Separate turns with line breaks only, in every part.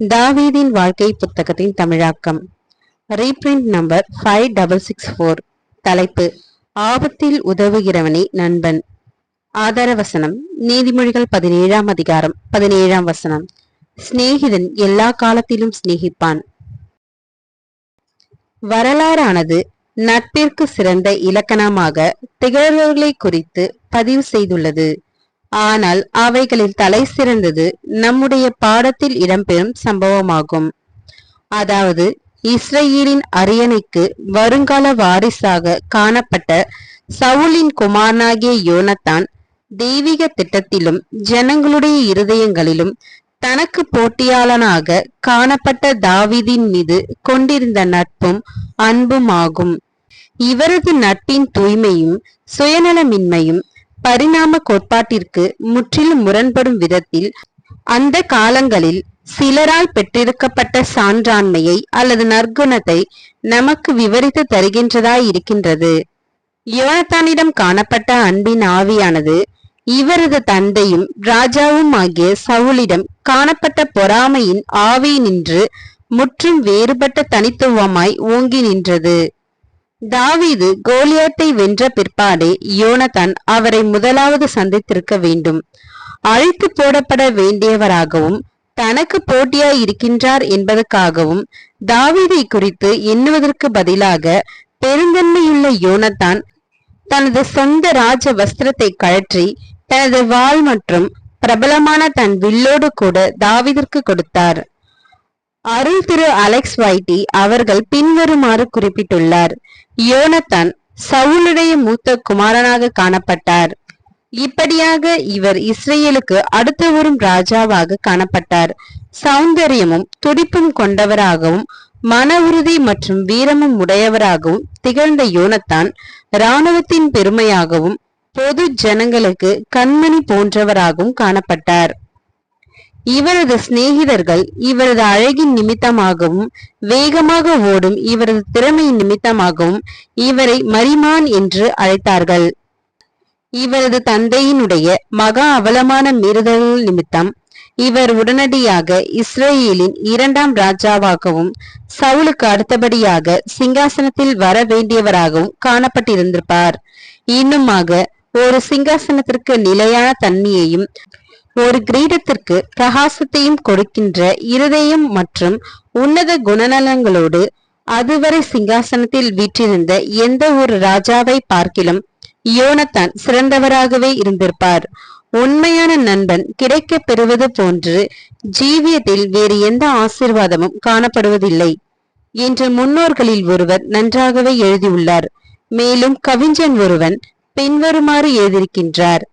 தாவீதின் வாழ்க்கை புத்தகத்தின் தமிழாக்கம். Reprint number five double six four தலைப்பு ஆபத்தில் உதவுகிறவனே நண்பன். ஆதார வசனம் நீதிமொழிகள் பதினேழாம் அதிகாரம் பதினேழாம் வசனம். சிநேகிதன் எல்லா காலத்திலும் சிநேகிப்பான். வரலாறானது நட்பிற்கு சிறந்த இலக்கணமாக திகழ்வர்களை குறித்து பதிவு செய்துள்ளது. ஆனால் அவைகளில் தலை சிறந்தது நம்முடைய பாடத்தில் இடம்பெறும் சம்பவமாகும். அதாவது இஸ்ரேலின் அரியணைக்கு வருங்கால வாரிசாக காணப்பட்ட சவுலின் குமாரனாகிய யோனத்தான் தெய்வீக திட்டத்திலும் ஜனங்களுடைய இருதயங்களிலும் தனக்கு போட்டியாளனாக காணப்பட்ட தாவிதின் மீது கொண்டிருந்த நட்பும் அன்புமாகும் இவரது நட்பின் தூய்மையும் சுயநலமின்மையும் பரிணாம கோட்பாட்டிற்கு முற்றிலும் முரண்படும் விதத்தில் அந்த காலங்களில் சிலரால் பெற்றிருக்கப்பட்ட சான்றாண்மையை அல்லது நற்குணத்தை நமக்கு விவரித்து தருகின்றதாய் இருக்கின்றது யோனத்தானிடம் காணப்பட்ட அன்பின் ஆவியானது இவரது தந்தையும் ராஜாவும் ஆகிய சவுலிடம் காணப்பட்ட பொறாமையின் ஆவி நின்று முற்றும் வேறுபட்ட தனித்துவமாய் ஓங்கி நின்றது. தாவீது கோலியாத்தை வென்ற பிற்பாடே யோனதான் அவரை முதலாவது சந்தித்திருக்க வேண்டும். அழித்து போடப்பட வேண்டியவராகவும் தனக்கு போட்டியாய் இருக்கின்றார் என்பதற்காகவும் தாவீதை குறித்து எண்ணுவதற்கு பதிலாக பெருந்தன்மையுள்ள யோனத்தான் தனது சொந்த ராஜ வஸ்திரத்தை கழற்றி தனது வாள் மற்றும் பிரபலமான தன் வில்லோடு கூட தாவிதற்கு கொடுத்தார். அருள் திரு அலெக்ஸ் வைட்டி அவர்கள் பின்வருமாறு குறிப்பிட்டுள்ளார். யோனத்தான் சவுளுடைய மூத்த குமாரனாக காணப்பட்டார். இப்படியாக இவர் இஸ்ரேலுக்கு அடுத்து வரும் ராஜாவாக காணப்பட்டார். சௌந்தரியமும் துடிப்பும் கொண்டவராகவும் மன உறுதி மற்றும் வீரமும் உடையவராகவும் திகழ்ந்த யோனத்தான் இராணுவத்தின் பெருமையாகவும் பொது ஜனங்களுக்கு கண்மணி போன்றவராகவும் காணப்பட்டார். இவரது சிநேகிதர்கள் இவரது அழகின் நிமித்தமாகவும் வேகமாக ஓடும் இவரது திறமையின் நிமித்தமாகவும் இவரை மரிமான் என்று அழைத்தார்கள். இவரது தந்தையினுடைய மகா அவலமான மீறுதல்கள் நிமித்தம் இவர் உடனடியாக இஸ்ரேலின் இரண்டாம் ராஜாவாகவும் சவுலுக்கு அடுத்தபடியாக சிங்காசனத்தில் வர வேண்டியவராகவும் காணப்பட்டிருந்திருப்பார். இன்னுமாக ஒரு சிங்காசனத்திற்கு நிலையான தன்மையையும் ஒரு கிரீடத்திற்கு பிரகாசத்தையும் கொடுக்கின்ற இருதயம் மற்றும் உன்னத குணநலங்களோடு அதுவரை சிங்காசனத்தில் வீற்றிருந்த எந்த ஒரு ராஜாவை பார்க்கிலும் யோனத்தான் சிறந்தவராகவே இருந்திருப்பார். உண்மையான நண்பன் கிடைக்க பெறுவது போன்று ஜீவியத்தில் வேறு எந்த ஆசிர்வாதமும் காணப்படுவதில்லை என்று முன்னோர்களில் ஒருவர் நன்றாகவே எழுதியுள்ளார். மேலும் கவிஞன் ஒருவன் பின்வருமாறு எழுதியிருக்கின்றார்.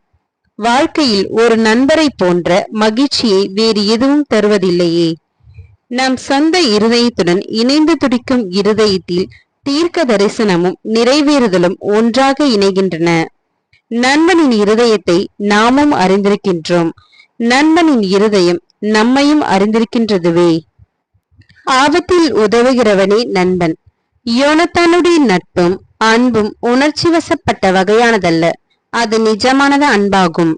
வாழ்க்கையில் ஒரு நண்பரை போன்ற மகிழ்ச்சியை வேறு எதுவும் தருவதில்லையே. நம் சொந்த இருதயத்துடன் இணைந்து துடிக்கும் இருதயத்தில் தீர்க்க தரிசனமும் நிறைவேறுதலும் ஒன்றாக இணைகின்றன. நண்பனின் இருதயத்தை நாமும் அறிந்திருக்கின்றோம். நண்பனின் இருதயம் நம்மையும் அறிந்திருக்கின்றதுவே. ஆபத்தில் உதவுகிறவனே நண்பன். யோனத்தானுடைய நட்பும் அன்பும் உணர்ச்சி வசப்பட்ட வகையானதல்ல. அது நிஜமானது அன்பாகும்.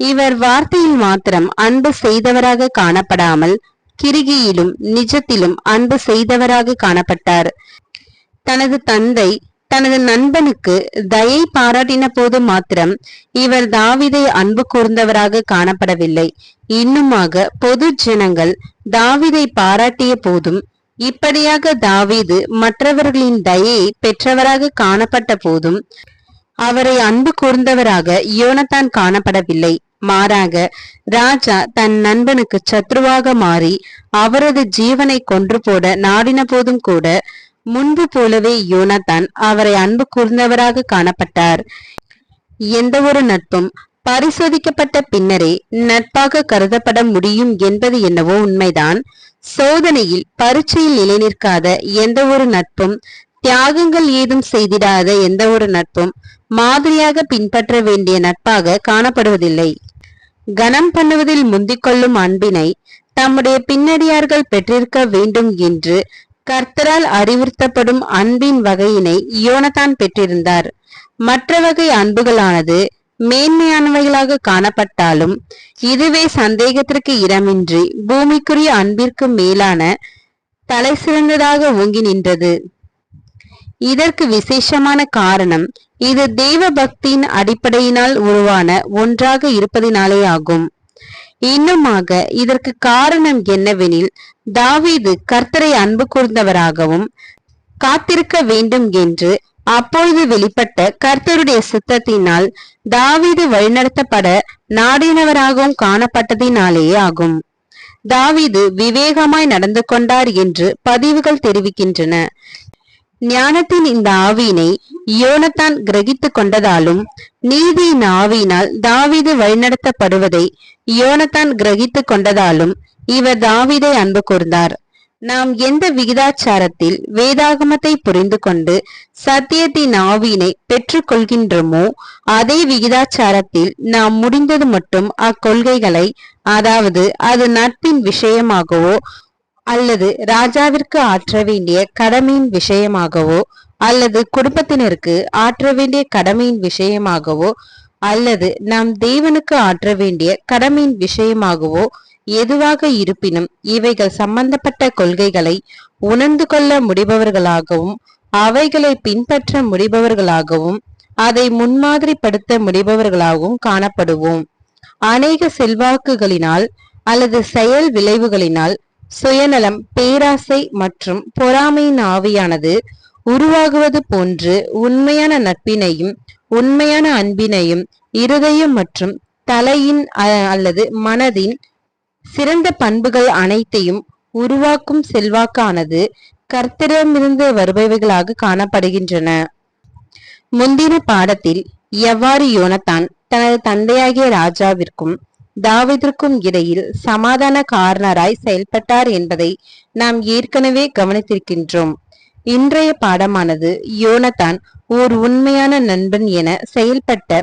இவர் வார்த்தையில் மாத்திரம் அன்பு செய்தவராக காணப்படாமல் கிருகியிலும் நிஜத்திலும் அன்பு செய்தவராக காணப்பட்டார். தனது தந்தை தனது நண்பனுக்கு தயை பாராட்டின போது மாத்திரம் இவர் தாவிதை அன்பு கூர்ந்தவராக காணப்படவில்லை. இன்னுமாக பொது ஜனங்கள் தாவிதை பாராட்டிய போதும் இப்படியாக தாவீது மற்றவர்களின் தயையை பெற்றவராக காணப்பட்ட போதும் அவரை அன்பு கூர்ந்தவராக யோனத்தான் காணப்படவில்லை. மாறாக ராஜா தன் நண்பனுக்கு சத்ருவாக மாறி அவரது ஜீவனை கொன்று போட நாடின போதும் கூட முன்பு போலவே யோனத்தான் அவரை அன்பு கூர்ந்தவராக காணப்பட்டார். எந்த ஒரு நட்பும் பரிசோதிக்கப்பட்ட பின்னரே நட்பாக கருதப்பட முடியும் என்பது என்னவோ உண்மைதான். சோதனையில் பரீட்சையில் நிலைநிற்காத எந்த ஒரு நட்பும் தியாகங்கள் ஏதும் செய்திடாத எந்த ஒரு நட்பும் மாதிரியாக பின்பற்ற வேண்டிய நட்பாக காணப்படுவதில்லை. கனம் பண்ணுவதில் முந்திக்கொள்ளும் அன்பினை தம்முடைய பின்னடியார்கள் பெற்றிருக்க வேண்டும் என்று கர்த்தரால் அறிவுறுத்தப்படும் அன்பின் வகையினை யோனதான் பெற்றிருந்தார். மற்ற வகை அன்புகளானது மேன்மையானவைகளாக காணப்பட்டாலும் இதுவே சந்தேகத்திற்கு இடமின்றி பூமிக்குரிய அன்பிற்கு மேலான தலை சிறந்ததாக ஓங்கி நின்றது. இதற்கு விசேஷமான காரணம் இது தெய்வ பக்தியின் அடிப்படையினால் உருவான ஒன்றாக இருப்பதினாலே ஆகும். இன்னுமாக இதற்கு காரணம் என்னவெனில் தாவீது கர்த்தரை அன்பு கூர்ந்தவராகவும் காத்திருக்க வேண்டும் என்று அப்பொழுது வெளிப்பட்ட கர்த்தருடைய சித்தத்தினால் தாவீது வழிநடத்தப்பட நாடினவராகவும் காணப்பட்டதினாலேயே ஆகும். தாவீது விவேகமாய் நடந்து கொண்டார் என்று பதிவுகள் தெரிவிக்கின்றன. ஞானத்தின் இந்த ஆவியினை யோனத்தான் கிரகித்து கொண்டதாலும் நீதியின் ஆவியினால் தாவீது வழிநடத்தப்படுவதை யோனத்தான் கிரகித்து கொண்டதாலும் இவர் தாவீதை அன்பு கூர்ந்தார். நாம் எந்த விகிதாச்சாரத்தில் வேதாகமத்தை புரிந்து கொண்டு சத்தியத்தின் ஆவியினை பெற்றுக்கொள்கின்றோமோ அதே விகிதாச்சாரத்தில் நாம் முடிந்தது மட்டும் அக்கொள்கைகளை அதாவது அது நட்பின் விஷயமாகவோ அல்லது ராஜாவிற்கு ஆற்ற வேண்டிய கடமையின் விஷயமாகவோ அல்லது குடும்பத்தினருக்கு ஆற்ற வேண்டிய கடமையின் விஷயமாகவோ அல்லது நாம் தேவனுக்கு ஆற்ற வேண்டிய கடமையின் விஷயமாகவோ எதுவாக இருப்பினும் இவைகள் சம்பந்தப்பட்ட கொள்கைகளை உணர்ந்து கொள்ள முடிபவர்களாகவும் அவைகளை பின்பற்ற முடிபவர்களாகவும் அதை முன்மாதிரிப்படுத்த முடிபவர்களாகவும் காணப்படுவோம். அநேக செல்வாக்குகளினால் அல்லது செயல் விளைவுகளினால் சுயநலம் பேராசை மற்றும் பொறாமையின் ஆவியானது உருவாகுவது போன்று உண்மையான நட்பினையும் உண்மையான அன்பினையும் இருதயம் மற்றும் தலையின் அல்லது மனதின் சிறந்த பண்புகள் அனைத்தையும் உருவாக்கும் செல்வாக்கானது கர்த்தரமிருந்து வருபவைகளாக காணப்படுகின்றன. முந்தின பாடத்தில் எவ்வாறு யோனத்தான் தனது தந்தையாகிய ராஜாவிற்கும் தாவிதற்கும் இடையில் சமாதான காரணராய் செயல்பட்டார் என்பதை நாம் ஏற்கனவே கவனித்திருக்கின்றோம். இன்றைய பாடமானது யோனத்தான் ஓர் உண்மையான நண்பன் என செயல்பட்ட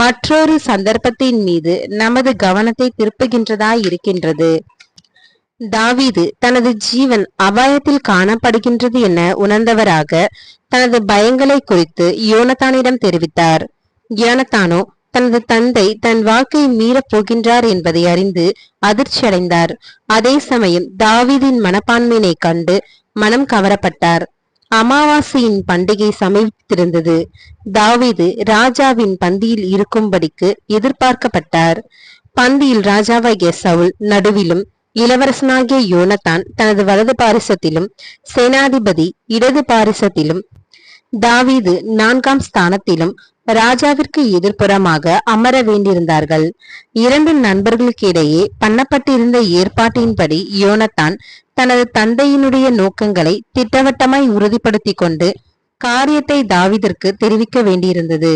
மற்றொரு சந்தர்ப்பத்தின் மீது நமது கவனத்தை திருப்புகின்றதா இருக்கின்றது தாவீது தனது ஜீவன் அபாயத்தில் காணப்படுகின்றது என உணர்ந்தவராக தனது பயங்களை குறித்து யோனத்தானிடம் தெரிவித்தார். யோனத்தானோ தனது தந்தை தன் வாக்கை மீறப் போகின்றார் என்பதை அறிந்து அதிர்ச்சி அடைந்தார் அதே சமயம் தாவீதின் மனப்பான்மையினை கண்டு மனம் கவரப்பட்டார். அமாவாசையின் பண்டிகை சமீபித்திருந்தது தாவீது ராஜாவின் பந்தியில் இருக்கும்படிக்கு எதிர்பார்க்கப்பட்டார். பந்தியில் ராஜாவாகிய சவுல் நடுவிலும் இளவரசனாகிய யோனத்தான் தனது வலது பாரிசத்திலும் சேனாதிபதி இடது பாரிசத்திலும் தாவீது நான்காம் ஸ்தானத்திலும் ராஜாவிற்கு எதிர்ப்புறமாக அமர வேண்டியிருந்தார்கள். இரண்டு நண்பர்களுக்கு இடையே பண்ணப்பட்டிருந்த ஏற்பாட்டின்படி யோனத்தான் தனது தந்தையினுடைய நோக்கங்களை திட்டவட்டமாய் உறுதிப்படுத்தி கொண்டு காரியத்தை தாவிதற்கு தெரிவிக்க வேண்டியிருந்தது.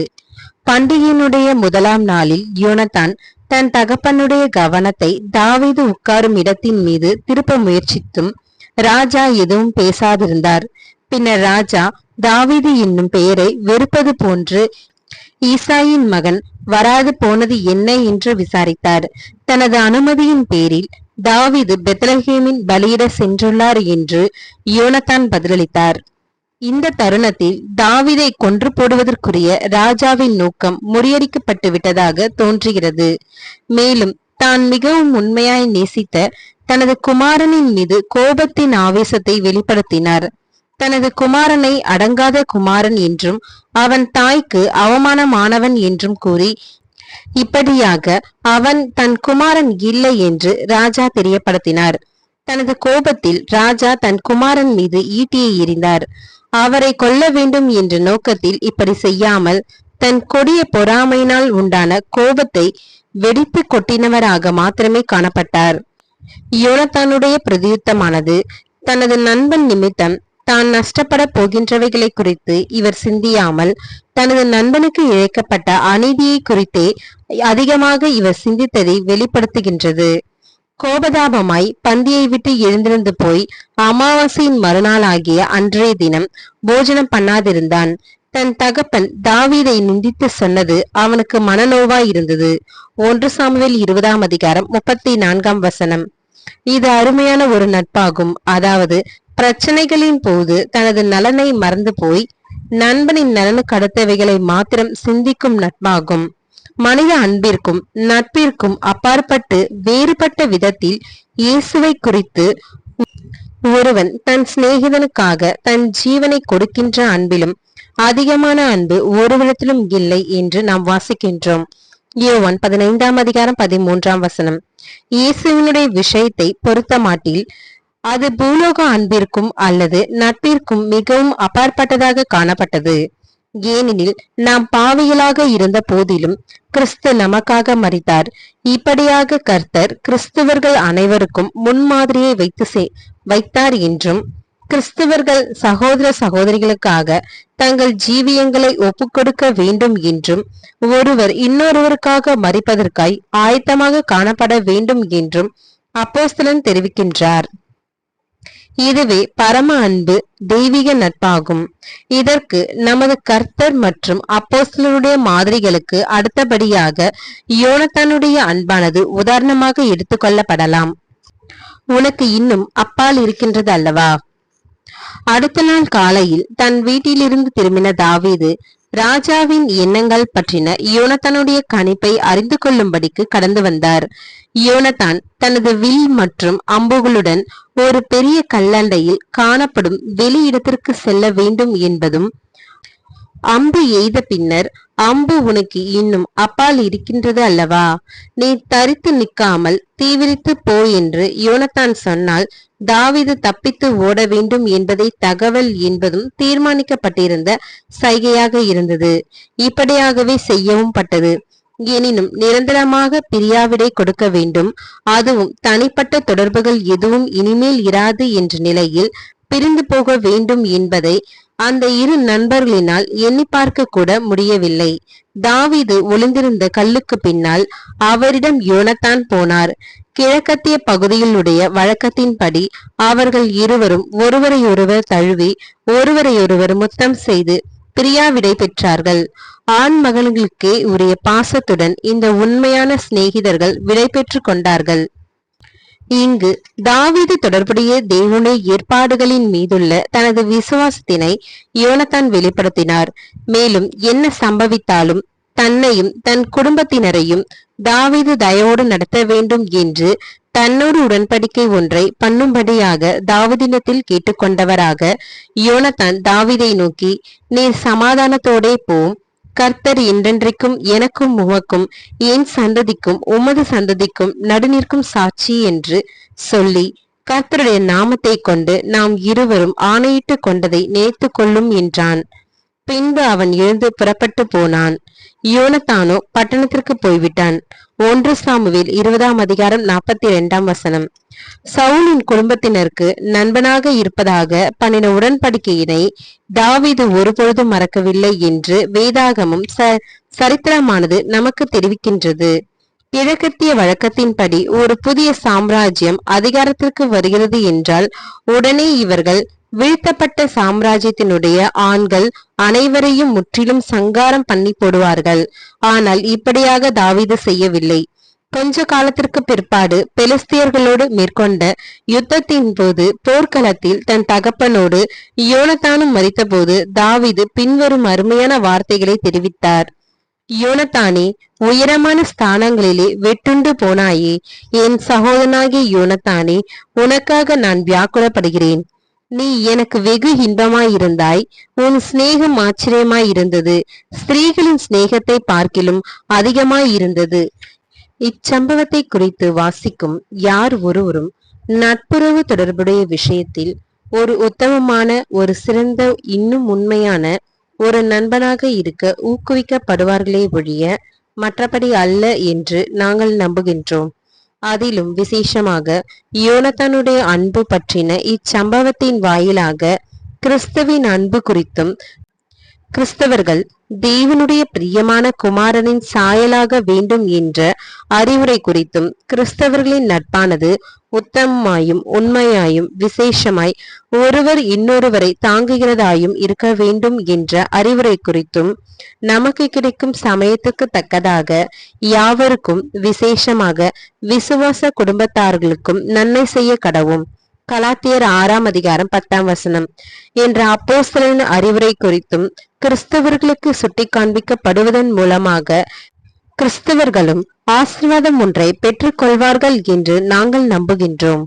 பண்டிகையினுடைய முதலாம் நாளில் யோனத்தான் தன் தகப்பனுடைய கவனத்தை தாவீது உட்காரும் இடத்தின் மீது திருப்ப முயற்சித்தும் ராஜா எதுவும் பேசாதிருந்தார். பின்னர் ராஜா தாவீது என்னும் பெயரை வெறுப்பது போன்று ஈசாயின் மகன் வராது போனது என்ன என்று விசாரித்தார். தனது அனுமதியின் பேரில் தாவிது பெத்லஹேமின் பலியிட சென்றுள்ளார் என்று யோனத்தான் பதிலளித்தார். இந்த தருணத்தில் தாவிதை கொன்று போடுவதற்குரிய ராஜாவின் நோக்கம் முறியடிக்கப்பட்டு விட்டதாக தோன்றுகிறது. மேலும் தான் மிகவும் உண்மையாய் நேசித்த தனது குமாரனின் மீது கோபத்தின் ஆவேசத்தை வெளிப்படுத்தினார். தனது குமாரனை அடங்காத குமாரன் என்றும் அவன் தாய்க்கு அவமானமானவன் என்றும் கூறி இப்படியாக அவன் தன் குமாரன் இல்லை என்று ராஜா தெரியப்படுத்தினார். தனது கோபத்தில் ராஜா தன் குமாரன் மீது ஈட்டியை எறிந்தார். அவரை கொல்ல வேண்டும் என்ற நோக்கத்தில் இப்படி செய்யாமல் தன் கொடிய பொறாமையினால் உண்டான கோபத்தை வெடித்து கொட்டினவராக மாத்திரமே காணப்பட்டார். யோனத்தானுடைய பிரதியுத்தமானது தனது நண்பன் நிமித்தம் தான் நஷ்டப்பட போகின்றவைகளை குறித்து இவர் சிந்தியாமல் தனது நண்பனுக்கு இழைக்கப்பட்ட அநீதியை குறித்தே அதிகமாக இவர் சிந்தித்ததை வெளிப்படுத்துகின்றது. கோபதாபமாய் பந்தியை விட்டு எழுந்திருந்து போய் அமாவாசையின் மறுநாள் ஆகிய அன்றைய தினம் போஜனம் பண்ணாதிருந்தான். தன் தகப்பன் தாவீதை நிந்தித்து சொன்னது அவனுக்கு மனநோவாய் இருந்தது. ஒன்று சாமுவேல் இருபதாம் அதிகாரம் முப்பத்தி நான்காம் வசனம். இது அருமையான ஒரு நட்பாகும். அதாவது பிரச்சனைகளின் போது தனது நலனை மறந்து போய் நண்பனின் நலனுக்கு அடுத்தவைகளை மாத்திரம் சிந்திக்கும் நட்பாகும். மனித அன்பிற்கும் நட்பிற்கும் அப்பாற்பட்டு வேறுபட்ட விதத்தில் இயேசுவை குறித்து ஒருவன் தன் சிநேகிதனுக்காக தன் ஜீவனை கொடுக்கின்ற அன்பிலும் அதிகமான அன்பு ஒருவிடத்திலும் இல்லை என்று நாம் வாசிக்கின்றோம். யோவான் பதினைந்தாம் அதிகாரம் பதிமூன்றாம் வசனம். இயேசுவினுடைய விஷயத்தை பொறுத்த மாட்டில் அது பூலோக அன்பிற்கும் அல்லது நட்பிற்கும் மிகவும் அப்பாற்பட்டதாக காணப்பட்டது. ஏனெனில் நாம் பாவிகளாக இருந்த போதிலும் கிறிஸ்து நமக்காக மறித்தார் இப்படியாக கர்த்தர் கிறிஸ்துவர்கள் அனைவருக்கும் முன்மாதிரியை வைத்து வைத்தார் என்றும் கிறிஸ்தவர்கள் சகோதர சகோதரிகளுக்காக தங்கள் ஜீவியங்களை ஒப்புக்கொடுக்க வேண்டும் என்றும் ஒருவர் இன்னொருவருக்காக மறிப்பதற்காய் ஆயத்தமாக காணப்பட வேண்டும் என்றும் அப்போஸ்தலன் தெரிவிக்கின்றார். இதுவே பரம அன்பு தெய்வீக நட்பாகும். இதற்கு நமது கர்த்தர் மற்றும் அப்போஸ்தலருடைய மாதிரிகளுக்கு அடுத்தபடியாக யோனத்தானுடைய அன்பானது உதாரணமாக எடுத்துக்கொள்ளப்படலாம் உனக்கு இன்னும் அப்பால் இருக்கின்றது அல்லவா? அடுத்த நாள் காலையில் தன் வீட்டிலிருந்து திரும்பின தாவீது ராஜாவின் எண்ணங்கள் பற்றின யோனத்தனுடைய கணிப்பை அறிந்து கொள்ளும்படிக்கு கடந்து வந்தார். யோனத்தான் தனது வில் மற்றும் அம்புகளுடன் ஒரு பெரிய கல்லண்டையில் காணப்படும் வெளி இடத்திற்கு செல்ல வேண்டும் என்பதும் அம்பு எய்த பின்னர் அம்பு உனக்கு இன்னும் அப்பால் இருக்கின்றது அல்லவா? நீ தரித்து நிற்காமல் தீவிரித்து போ என்று யோனத்தான் சொன்னால் தாவிது தப்பித்து ஓட வேண்டும் என்பதை தகவல் என்பதும் தீர்மானிக்கப்பட்டிருந்த சைகையாக இருந்தது. இப்படியாகவே செய்யவும் பட்டது. எனினும் நிரந்தரமாக பிரியாவிடை கொடுக்க வேண்டும். அதுவும் தனிப்பட்ட தொடர்புகள் எதுவும் இனிமேல் இராது என்ற நிலையில் பிரிந்து போக வேண்டும் என்பதை அந்த இரு நண்பர்களினால் எண்ணி பார்க்க கூட முடியவில்லை. தாவிது ஒளிந்திருந்த கல்லுக்கு பின்னால் அவரிடம் யோனத்தான் போனார். கிழக்கத்திய பகுதியிலுடைய வழக்கத்தின்படி அவர்கள் இருவரும் ஒருவரையொருவர் தழுவி ஒருவரையொருவர் முத்தம் செய்து பிரியா விடை பெற்றார்கள் ஆண் மகன்களுக்கே உரிய பாசத்துடன் இந்த உண்மையான சிநேகிதர்கள் விடை பெற்று கொண்டார்கள். இங்கு தாவீது தொடர்புடைய தேவனுடைய ஏற்பாடுகளின் மீதுள்ள தனது விசுவாசத்தினை யோனத்தான் வெளிப்படுத்தினார். மேலும் என்ன சம்பவித்தாலும் தன்னையும் தன் குடும்பத்தினரையும் தாவீது தயவோடு நடத்த வேண்டும் என்று தன்னோடு உடன்படிக்கை ஒன்றை பண்ணும்படியாக தாவதினத்தில் கேட்டுக்கொண்டவராக யோனத்தான் தாவிதை நோக்கி நீர் சமாதானத்தோடே போம் கர்த்தர் என்றென்றைக்கும் எனக்கும் உமக்கும் என் சந்ததிக்கும் உமது சந்ததிக்கும் நடுநிற்கும் சாட்சி என்று சொல்லி கர்த்தருடைய நாமத்தை கொண்டு நாம் இருவரும் ஆணையிட்டு கொண்டதை நினைத்து கொள்ளும் என்றான். பின்பு அவன் எழுந்து புறப்பட்டு போனான். யோனத்தானோ பட்டணத்திற்கு போய்விட்டான். ஒன்று சாமுவேல் இருபதாம் அதிகாரம் நாற்பத்தி இரண்டாம் வசனம். சவுலின் குடும்பத்தினருக்கு நண்பனாக இருப்பதாக பண்ணின உடன்படிக்கையினை தாவீது ஒருபொழுதும் மறக்கவில்லை என்று வேதாகமும் ச சரித்திரமானது நமக்கு தெரிவிக்கின்றது. கிழக்கத்திய வழக்கத்தின்படி ஒரு புதிய சாம்ராஜ்யம் அதிகாரத்திற்கு வருகிறது என்றால் உடனே இவர்கள் வீழ்த்தப்பட்ட சாம்ராஜ்யத்தினுடைய ஆண்கள் அனைவரையும் முற்றிலும் சங்காரம் பண்ணி போடுவார்கள். ஆனால் இப்படியாக தாவீது செய்யவில்லை. கொஞ்ச காலத்திற்கு பிற்பாடு பெலிஸ்தியர்களோடு மேற்கொண்ட யுத்தத்தின் போது போர்க்களத்தில் தன் தகப்பனோடு யோனத்தானும் மறித்தபோது தாவிது பின்வரும் அருமையான வார்த்தைகளை தெரிவித்தார். யோனத்தானே உயரமான ஸ்தானங்களிலே வெட்டுண்டு போனாயே என் சகோதரனாகிய யோனத்தானே உனக்காக நான் வியாக்குலப்படுகிறேன் நீ எனக்கு வெகு இன்பமாயிருந்தாய். உன் சிநேகம் ஆச்சரியமாயிருந்தது. ஸ்திரீகளின் சிநேகத்தை பார்க்கிலும் அதிகமாயிருந்தது. இச்சம்பவத்தை குறித்து வாசிக்கும் யார் ஒருவரும் நட்புறவு தொடர்புடைய விஷயத்தில் ஒரு உத்தமமான ஒரு சிறந்த இன்னும் உண்மையான ஒரு நண்பனாக இருக்க ஊக்குவிக்கப்படுவார்களே ஒழிய மற்றபடி அல்ல என்று நாங்கள் நம்புகின்றோம். அதிலும் விசேஷமாக யோனத்தனுடைய அன்பு பற்றின இச்சம்பவத்தின் வாயிலாக கிறிஸ்துவின் அன்பு குறித்தும் கிறிஸ்தவர்கள் தேவனுடைய பிரியமான குமாரனின் சாயலாக வேண்டும் என்ற அறிவுரை குறித்தும் கிறிஸ்தவர்களின் நட்பானது உத்தமமாயும் உண்மையாயும் விசேஷமாய் ஒருவர் இன்னொருவரை தாங்குகிறதாயும் இருக்க வேண்டும் என்ற அறிவுரை குறித்தும் நமக்கு கிடைக்கும் சமயத்துக்கு தக்கதாக யாவருக்கும் விசேஷமாக விசுவாச குடும்பத்தார்களுக்கும் நன்மை செய்ய கடவும் கலாத்தியர் ஆறாம் அதிகாரம் பத்தாம் வசனம். என்ற அப்போஸ்தலின் அறிவுரை குறித்தும் கிறிஸ்தவர்களுக்கு சுட்டி காண்பிக்கப்படுவதன் மூலமாக கிறிஸ்தவர்களும் ஆசீர்வாதம் ஒன்றை பெற்றுக்கொள்வார்கள் என்று நாங்கள் நம்புகின்றோம்.